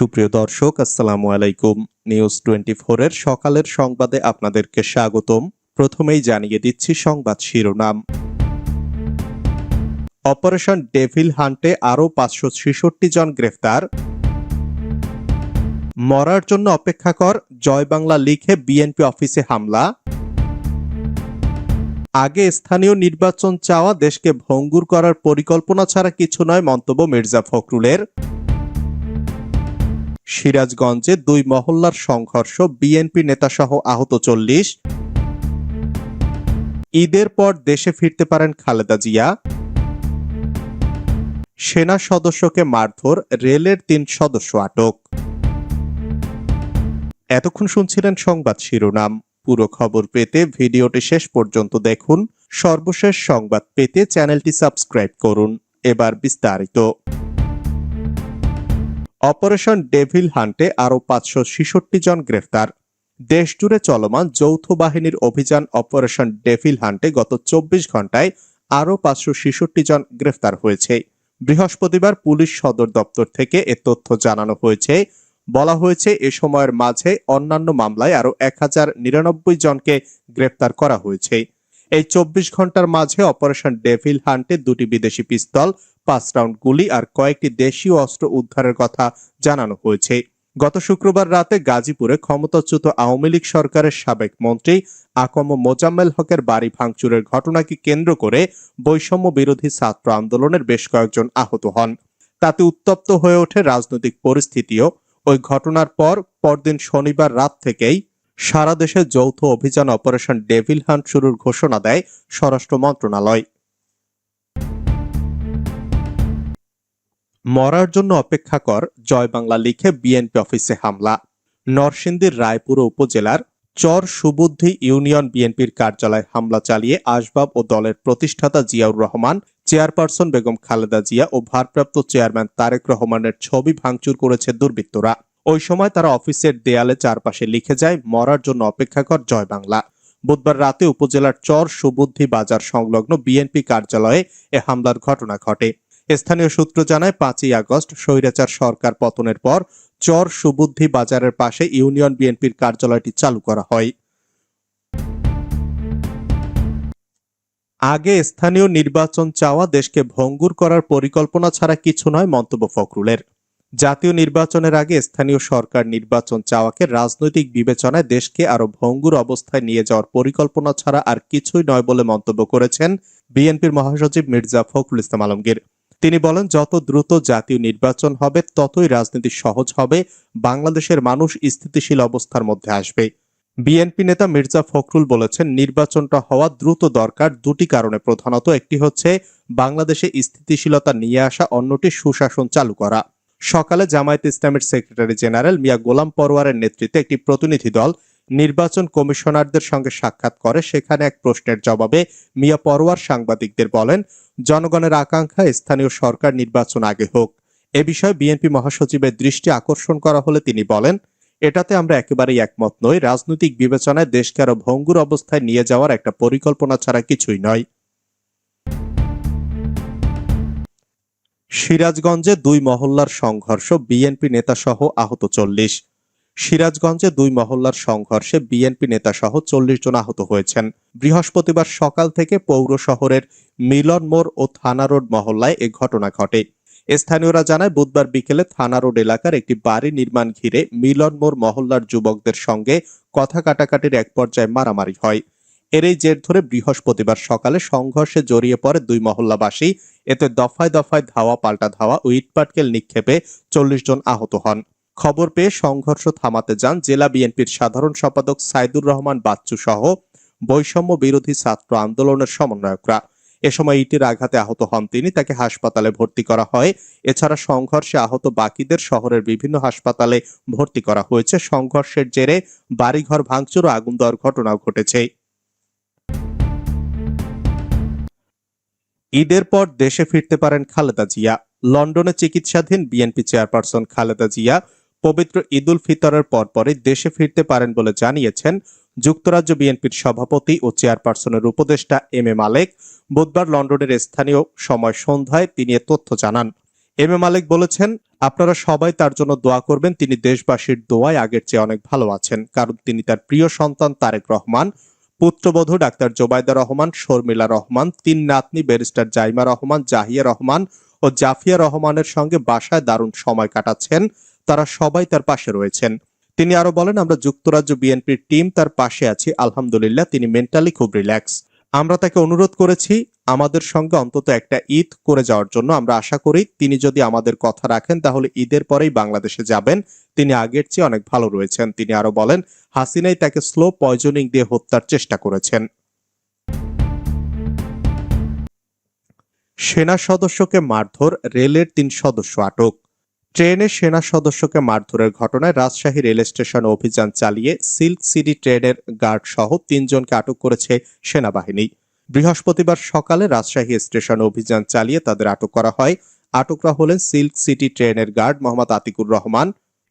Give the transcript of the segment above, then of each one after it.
সুপ্রিয় দর্শক, আসসালামু আলাইকুম। নিউজ টোয়েন্টি এর সকালের সংবাদে আপনাদেরকে স্বাগতম। প্রথমেই জানিয়ে দিচ্ছি সংবাদ শিরোনাম। অপারেশন ডেভিল হান্টে আরও পাঁচশো ছেষট্টি জন গ্রেফতার। মরার জন্য অপেক্ষা কর, জয় বাংলা লিখে বিএনপি অফিসে হামলা। আগে স্থানীয় নির্বাচন চাওয়া দেশকে ভঙ্গুর করার পরিকল্পনা ছাড়া কিছু নয় মন্তব্য মির্জা ফখরুলের। সিরাজগঞ্জে দুই মহল্লার সংঘর্ষ, বিএনপি নেতাসহ আহত চল্লিশ। ঈদের পর দেশে ফিরতে পারেন খালেদা জিয়া। সেনা সদস্যকে মারধর, রেলের তিন সদস্য আটক। এতক্ষণ শুনছিলেন সংবাদ শিরোনাম। পুরো খবর পেতে ভিডিওটি শেষ পর্যন্ত দেখুন। সর্বশেষ সংবাদ পেতে চ্যানেলটি সাবস্ক্রাইব করুন। এবার বিস্তারিত। অপারেশন ডেভিল হান্টে আরও পাঁচশো ছেষট্টি জন গ্রেফতার। দেশজুড়ে চলমান যৌথ বাহিনীর অভিযান অপারেশন ডেভিল হান্টে গত চব্বিশ ঘন্টায় আরও পাঁচশো ছেষট্টি জন গ্রেফতার হয়েছে। বৃহস্পতিবার পুলিশ সদর দপ্তর থেকে এ তথ্য জানানো হয়েছে। বলা হয়েছে, এ সময়ের মাঝে অন্যান্য মামলায় আরও এক হাজার নিরানব্বই জনকে গ্রেফতার করা হয়েছে। এই চব্বিশ ঘণ্টার মাঝে অপারেশন ডেভিল হান্টে দুটি বিদেশি পিস্তল, পাঁচ রাউন্ড গুলি আর কয়েকটি দেশীয় অস্ত্র উদ্ধারের কথা জানানো হয়েছে। গত শুক্রবার রাতে গাজীপুরে ক্ষমতাচ্যুত আওয়ামী লীগ সরকারের সাবেক মন্ত্রী আকম মোজাম্মেল হকের বাড়ি ভাঙচুরের ঘটনাকে কেন্দ্র করে বৈষম্য বিরোধী ছাত্র আন্দোলনের বেশ কয়েকজন আহত হন। তাতে উত্তপ্ত হয়ে ওঠে রাজনৈতিক পরিস্থিতিও। ওই ঘটনার পর পরদিন শনিবার রাত থেকেই সারা দেশে যৌথ অভিযান অপারেশন ডেভিল হান্ট শুরুর ঘোষণা দেয় স্বরাষ্ট্র মন্ত্রণালয়। মরার জন্য অপেক্ষা কর, জয় বাংলা লিখে বিএনপি অফিসে হামলা। নরসিংদীর রায়পুর উপজেলার চর সুবুদ্ধি ইউনিয়ন বিএনপির কার্যালয়ে হামলা চালিয়ে আসবাব ও দলের প্রতিষ্ঠাতা জিয়াউর রহমান, চেয়ারপারসন বেগম খালেদা জিয়া ও ভারপ্রাপ্ত চেয়ারম্যান তারেক রহমানের ছবি ভাঙচুর করেছে দুর্বৃত্তরা। ওই সময় তারা অফিসের দেয়ালে চারপাশে লিখে যায়, মরার জন্য অপেক্ষা কর, জয় বাংলা। বুধবার রাতে উপজেলার চর সুবুদ্ধি বাজার সংলগ্ন বিএনপি কার্যালয়ে এ হামলার ঘটনা ঘটে। স্থানীয় সূত্র জানায়, পাঁচই আগস্ট স্বৈরাচার সরকার পতনের পর চর সুবুদ্ধি বাজারের পাশে ইউনিয়ন বিএনপির কার্যালয়টি চালু করা হয়। আগে স্থানীয় নির্বাচন চাওয়া দেশকে ভঙ্গুর করার পরিকল্পনা ছাড়া কিছু নয় মন্তব্য ফখরুলের। জাতীয় নির্বাচনের আগে স্থানীয় সরকার নির্বাচন চাওয়াকে রাজনৈতিক বিবেচনায় দেশকে আরও ভঙ্গুর অবস্থায় নিয়ে যাওয়ার পরিকল্পনা ছাড়া আর কিছুই নয় বলে মন্তব্য করেছেন বিএনপির মহাসচিব মির্জা ফখরুল ইসলাম আলমগীর। তিনি বলেন, যত দ্রুত জাতীয় নির্বাচন হবে, ততই রাজনীতি সহজ হবে, বাংলাদেশের মানুষ স্থিতিশীল অবস্থার মধ্যে আসবে। বিএনপি নেতা মির্জা ফখরুল বলেছেন, নির্বাচনটা হওয়া দ্রুত দরকার। দুটি কারণে প্রধানত, একটি হচ্ছে, বাংলাদেশে স্থিতিশীলতা নিয়ে আসা, অন্যটি সুশাসন চালু করা। সকালে জামায়াত ইসলামের সেক্রেটারি জেনারেল মিয়া গোলাম পরওয়ারের নেতৃত্বে একটি প্রতিনিধি দল নির্বাচন কমিশনারদের সঙ্গে সাক্ষাৎ করে। সেখানে এক প্রশ্নের জবাবে মিয়া পরওয়ার সাংবাদিকদের বলেন, জনগণের আকাঙ্ক্ষা স্থানীয় সরকার নির্বাচন আগে হোক। এ বিষয়ে বিএনপি মহাসচিবের দৃষ্টি আকর্ষণ করা হলে তিনি বলেন, এটাতে আমরা একেবারেই একমত নই। রাজনৈতিক বিবেচনায় দেশকে আরও ভঙ্গুর অবস্থায় নিয়ে যাওয়ার একটা পরিকল্পনা ছাড়া কিছুই নয়। সিরাজগঞ্জে দুই মহল্লার সংঘর্ষ, বিএনপি নেতাসহ আহত চল্লিশ। সিরাজগঞ্জে দুই মহল্লার সংঘর্ষে বিএনপি নেতাসহ চল্লিশ জন আহত হয়েছেন। বৃহস্পতিবার সকাল থেকে পৌর শহরের মিলন মোড় ও থানা রোড মহল্লায় এ ঘটনা ঘটে। স্থানীয়রা জানায়, বুধবার বিকেলে থানা রোড এলাকার একটি বাড়ি নির্মাণ ঘিরে মিলন মোড় মহল্লার যুবকদের সঙ্গে কথা কাটাকাটির এক পর্যায়ে মারামারি হয়। এরই জের ধরে বৃহস্পতিবার সকালে সংঘর্ষে জড়িয়ে পড়ে দুই মহল্লাবাসী। এতে দফায় দফায় ধাওয়া, পাল্টা ধাওয়া ও ইটপাটকেল নিক্ষেপে চল্লিশ জন আহত হন। খবর পেয়ে সংঘর্ষ থামাতে যান জেলা বিএনপির সাধারণ সম্পাদক সাইদুর রহমান বাচ্চু সহ বৈষম্য বিরোধী ছাত্র আন্দোলনের সমন্বয়করা। এ সময় ইটির আঘাতে আহত হন তিনি, তাকে হাসপাতালে ভর্তি করা হয়। এছাড়া সংঘর্ষে আহত বাকিদের শহরের বিভিন্ন হাসপাতালে ভর্তি করা হয়েছে। সংঘর্ষের জেরে বাড়িঘর ভাঙচুর ও আগুন দেওয়ার ঘটনাও ঘটেছে। ঈদের পর দেশে ফিরতে পারেন খালেদা জিয়া। লন্ডনে চিকিৎসাধীন বিএনপি চেয়ারপারসন খালেদা জিয়া পবিত্র ঈদুল ফিতরের পরপরই দেশে ফিরতে পারেন বলে জানিয়েছেন যুক্তরাজ্য বিএনপির সভাপতি ও চেয়ারপারসনের উপদেষ্টা এম এ মালেক। বুধবার লন্ডনের স্থানীয় সময় সন্ধ্যায় তিনি এ তথ্য জানান। এম এ মালেক বলেছেন, আপনারা সবাই তার জন্য দোয়া করবেন, তিনি দেশবাসীর দোয়ায় আগের চেয়ে অনেক ভালো আছেন, কারণ তিনি তার প্রিয় সন্তান তারেক রহমান পুত্রবধূ ডাক্তার জোবায়দা রহমান, শর্মিলা রহমান, তিন নাতনি ব্যারিস্টার জাইমা রহমান, জাহিয়া রহমান ও জাফিয়া রহমানের সঙ্গে বাসায় দারুণ সময় কাটাচ্ছেন। তারা সবাই তার পাশে রয়েছেন। তিনি আরও বলেন, আমরা যুক্তরাজ্য বিএনপির টিম তার পাশে আছি। আলহামদুলিল্লাহ, তিনি মেন্টালি খুব রিল্যাক্স। আমরা তাকে অনুরোধ করেছি আমাদের সঙ্গে অন্তত একটা ঈদ করে যাওয়ার জন্য আমরা আশা করি। তিনি যদি আমাদের কথা রাখেন, তাহলে ঈদের পরেই বাংলাদেশে যাবেন। তিনি আগের চেয়ে অনেক ভালো রয়েছেন। তিনি আরও বলেন, হাসিনাই তাকে স্লো পয়জনিং দিয়ে হত্যার চেষ্টা করেছেন। সেনা সদস্যকে মারধর, রেলের তিন সদস্য আটক। ট্রেনে সেনা সদস্যকে মারধরের ঘটনায় রাজশাহী রেল স্টেশনে অভিযান চালিয়ে সিল্ক সিটি ট্রেনের গার্ড সহ তিনজনকে আটক করেছে সেনাবাহিনী। বৃহস্পতিবার সকালে রাজশাহী স্টেশনে অভিযান চালিয়ে তাদের আটক করা হয়। আটকরা হলেন সিল্ক সিটি ট্রেনের গার্ড মোহাম্মদ আতিকুর রহমান,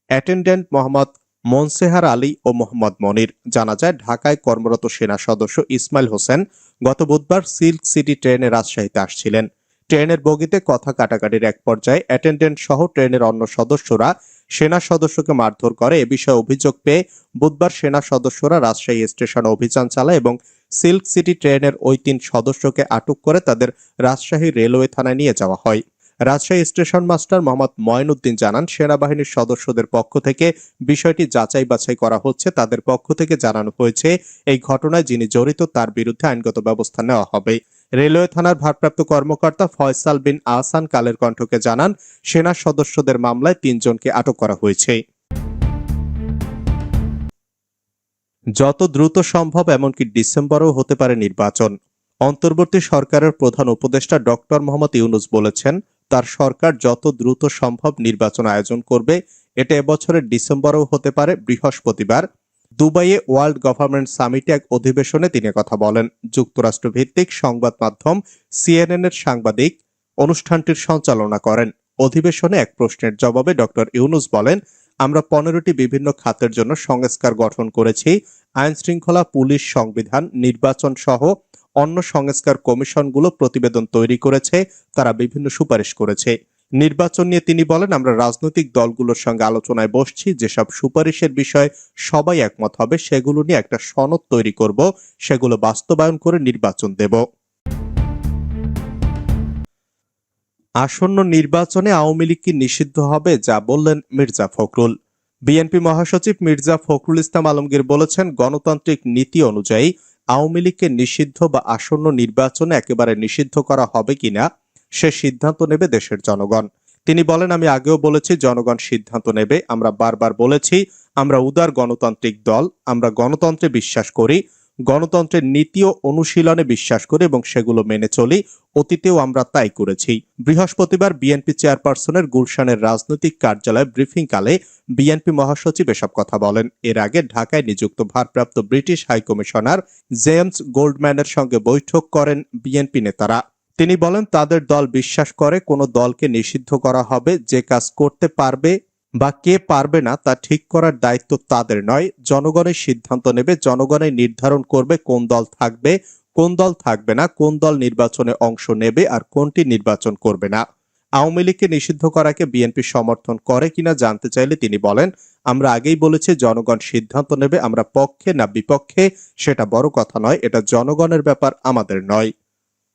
অ্যাটেন্ডেন্ট মোহাম্মদ মনসেহার আলী ও মোহাম্মদ মনির। জানা যায়, ঢাকায় কর্মরত সেনা সদস্য ইসমাইল হোসেন গত বুধবার সিল্ক সিটি ট্রেনে রাজশাহীতে আসছিলেন। ট্রেনের বগিতে কথা কাটাকাটির এক পর্যায়ে অ্যাটেন্ডেন্ট সহ ট্রেনের অন্য সদস্যরা সেনা সদস্যকে মারধর করে। এ বিষয়ে অভিযোগ পেয়ে বুধবার সেনা সদস্যরা রাজশাহী স্টেশনে অভিযান চালায় এবং সিল্ক সিটি ট্রেনের ওই তিন সদস্যকে আটক করে তাদের রাজশাহী রেলওয়ে থানায় নিয়ে যাওয়া হয়। রাজশাহী স্টেশন মাস্টার মোহাম্মদ ময়নুদ্দিন জানান, সেনাবাহিনীর সদস্যদের পক্ষ থেকে বিষয়টি যাচাই বাছাই করা হচ্ছে। তাদের পক্ষ থেকে জানানো হয়েছে, এই ঘটনায় যিনি জড়িত তার বিরুদ্ধে আইনগত ব্যবস্থা নেওয়া হবে। রেলওয়ে থানার ভারপ্রাপ্ত কর্মকর্তা ফয়সাল বিন আহসান কালের কণ্ঠকে জানান, সেনা সদস্যদের মামলায় তিনজনকে আটক করা হয়েছে। যত দ্রুত সম্ভব, এমনকি ডিসেম্বরেও হতে পারে নির্বাচন। অন্তর্বর্তী সরকারের প্রধান উপদেষ্টা ডক্টর মোহাম্মদ ইউনুস বলেছেন, তার সরকার যত দ্রুত সম্ভব নির্বাচন আয়োজন করবে। এটা এবছরের ডিসেম্বরেও হতে পারে, বৃহস্পতিবার। দুবাইয়ে ওয়ার্ল্ড গভর্নমেন্ট সামিটে এক অধিবেশনে তিনি কথা বলেন। যুক্তরাষ্ট্র ভিত্তিক সংবাদ মাধ্যম সিএনএন এর সাংবাদিক অনুষ্ঠানটির সঞ্চালনা করেন। অধিবেশনে এক প্রশ্নের জবাবে ডক্টর ইউনুস বলেন আমরা পনেরোটি বিভিন্ন খাতের জন্য সংস্কার গঠন করেছি। আইন শৃঙ্খলা, পুলিশ সংবিধান, নির্বাচন সহ অন্য সংস্কার কমিশনগুলো প্রতিবেদন তৈরি করেছে, তারা বিভিন্ন সুপারিশ করেছে। নির্বাচন নিয়ে তিনি বলেন, আমরা রাজনৈতিক দলগুলোর সঙ্গে আলোচনায় বসছি, যেসব সুপারিশের বিষয়ে সবাই একমত হবে, সেগুলো নিয়ে একটা সনদ তৈরি করব, সেগুলো বাস্তবায়ন করে নির্বাচন দেব। আসন্ন নির্বাচনে আওয়ামী লীগ কি নিষিদ্ধ হবে, যা বললেন মির্জা ফখরুল। বিএনপি মহাসচিব মির্জা ফখরুল ইসলাম আলমগীর বলেছেন, গণতান্ত্রিক নীতি অনুযায়ী আওয়ামী লীগকে নিষিদ্ধ বা আসন্ন নির্বাচনে একেবারে নিষিদ্ধ করা হবে কিনা সে সিদ্ধান্ত নেবে দেশের জনগণ। তিনি বলেন, আমি আগেও বলেছি, জনগণ সিদ্ধান্ত নেবে। আমরা বারবার বলেছি, আমরা উদার গণতান্ত্রিক দল, আমরা গণতন্ত্রে বিশ্বাস করি গণতন্ত্রের নীতি ও অনুশীলনে বিশ্বাস করি এবং সেগুলো মেনে চলি, অতীতেও আমরা তাই করেছি। বৃহস্পতিবার বিএনপি চেয়ারপারসনের গুলশানের রাজনৈতিক কার্যালয়ে ব্রিফিংকালে বিএনপি মহাসচিব এসব কথা বলেন। এর আগে ঢাকায় নিযুক্ত ভারপ্রাপ্ত ব্রিটিশ হাইকমিশনার জেমস গোল্ডম্যানের সঙ্গে বৈঠক করেন বিএনপি নেতারা। তিনি বলেন, তাদের দল বিশ্বাস করে, কোনো দলকে নিষিদ্ধ করা হবে, যে কাজ করতে পারবে বা কে পারবে না তা ঠিক করার দায়িত্ব তাদের নয়। জনগণের সিদ্ধান্ত নেবে জনগণের নির্ধারণ করবে কোন দল থাকবে, কোন দল থাকবে না, কোন দল নির্বাচনে অংশ নেবে আর কোনটি নির্বাচন করবে না। আওয়ামী লীগকে নিষিদ্ধ করাকে বিএনপি সমর্থন করে কিনা জানতে চাইলে তিনি বলেন, আমরা আগেই বলেছি জনগণ সিদ্ধান্ত নেবে, আমরা পক্ষে না বিপক্ষে, সেটা বড় কথা নয়, এটা জনগণের ব্যাপার, আমাদের নয়।